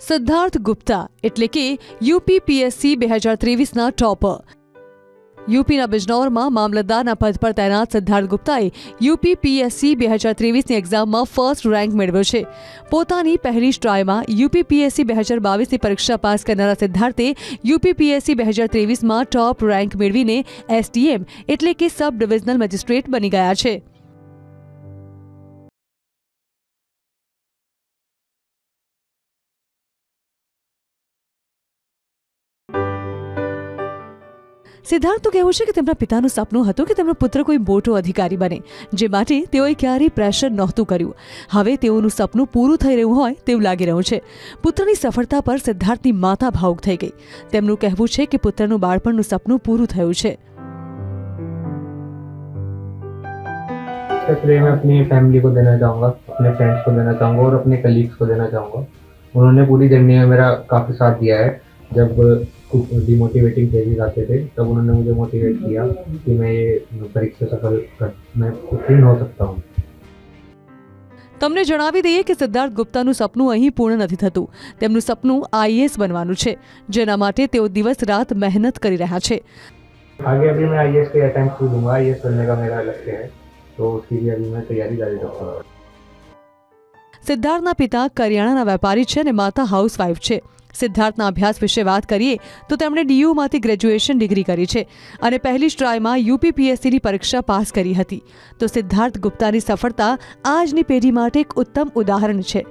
સિદ્ધાર્થ ગુપ્તા એટલે કે યુપીપીએસસી બે હજાર ત્રેવીસના ટોપર યુપીના બિજનૌરમાં મામલતદારના પદ પર તૈનાત સિદ્ધાર્થ ગુપ્તાએ યુપીપીએસસી બે હજાર ત્રેવીસની એક્ઝામમાં ફર્સ્ટ રેન્ક મેળવ્યો છે. પોતાની પહેલી જ ટ્રાયમાં યુપીપીએસસી બે હજાર બાવીસની પરીક્ષા પાસ કરનારા સિદ્ધાર્થે યુપીપીએસસી બે હજાર ત્રેવીસમાં ટોપ રેન્ક મેળવીને એસડીએમ એટલે કે સબ ડિવિઝનલ મેજિસ્ટ્રેટ બની ગયા છે. સિદ્ધાર્થનું કહેવું છે કે તેમના પિતાનું સપનું હતું કે તેમનો પુત્ર કોઈ મોટો અધિકારી બને જે માટે તેઓએ ક્યારેય પ્રેશર નહોતું કર્યું હવે તેઓનું સપનું પૂરું થઈ રહ્યું હોય તેવું લાગી રહ્યું છે પુત્રની સફળતા પર સિદ્ધાર્થની માતા ભાવુક થઈ ગઈ તેમનું કહેવું છે કે પુત્રનું બાળપણનું સપનું પૂરું થયું છે इसका श्रेय मैं अपनी फैमिली को देना चाहूँगा अपने फ्रेंड्स को देना चाहूँगा और अपने कलीग्स को देना चाहूँगा उन्होंने पूरी जर्नी में मेरा काफ़ी साथ दिया है जब कुछ डिमोटिवेटिंग फेजेस आते थे तब उन्होंने मुझे मोटिवेट किया कि मैं ये परीक्षा सफल कर मैं उत्तीर्ण हो सकता हूँ તમને જણાવી દઈએ કે સિદ્ધાર્થ ગુપ્તાનું સપનું અહીં પૂર્ણ નથી થતું તેમનું સપનું આઈએએસ બનવાનું છે જેના માટે તેઓ દિવસ રાત મહેનત કરી રહ્યા છે आगे अभी मैं आई के अटैम्प्ट दूंगा आई बनने का मेरा लक्ष्य है तो उसकी भी अभी मैं तैयारी जारी रखूँगा સિદ્ધાર્થના પિતા કરિયાણાના વેપારી છે અને માતા હાઉસવાઈફ છે. સિદ્ધાર્થના અભ્યાસ વિશે વાત કરીએ, તો તેમણે ડીયુમાંથી ગ્રેજ્યુએશન ડિગ્રી કરી છે અને પહેલી જ ટ્રાયમાં યુપીપીએસસીની પરીક્ષા પાસ કરી હતી. તો સિદ્ધાર્થ ગુપ્તાની સફળતા આજની પેઢી માટે એક ઉત્તમ ઉદાહરણ છે.